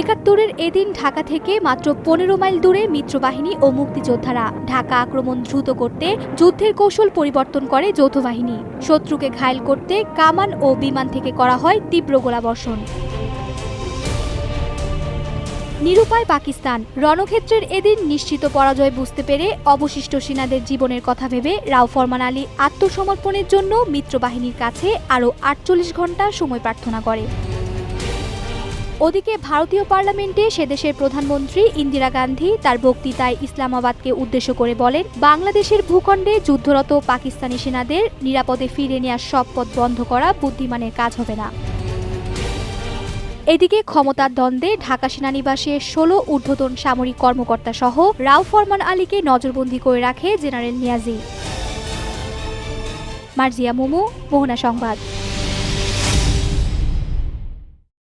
একাত্তরের এদিন ঢাকা থেকে মাত্র পনেরো মাইল দূরে মিত্রবাহিনী ও মুক্তিযোদ্ধারা ঢাকা আক্রমণ দ্রুত করতে যুদ্ধের কৌশল পরিবর্তন করে যৌথ বাহিনী। শত্রুকে ঘায়েল করতে কামান ও বিমান থেকে করা হয় তীব্র গোলাবর্ষণ। নিরুপায় পাকিস্তান, রণক্ষেত্রের এদিন নিশ্চিত পরাজয় বুঝতে পেরে অবশিষ্ট সেনাদের জীবনের কথা ভেবে রাও ফরমান আলী আত্মসমর্পণের জন্য মিত্রবাহিনীর কাছে আরও আটচল্লিশ ঘণ্টা সময় প্রার্থনা করে। ওদিকে ভারতীয় পার্লামেন্টে সেদেশের প্রধানমন্ত্রী ইন্দিরা গান্ধী তার বক্তৃতায় ইসলামাবাদকে উদ্দেশ্য করে বলেন, বাংলাদেশের ভূখণ্ডে যুদ্ধরত পাকিস্তানি সেনাদের নিরাপদে ফিরে নেওয়ার সব পথ বন্ধ করা বুদ্ধিমানের কাজ হবে না। এদিকে ক্ষমতার দ্বন্দ্বে ঢাকা সেনানিবাসে ষোলো ঊর্ধ্বতন সামরিক কর্মকর্তা সহ রাও ফরমান আলীকে নজরবন্দি করে রাখে জেনারেল নিয়াজি। মার্জিয়া মোমো, মোহনা সংবাদ।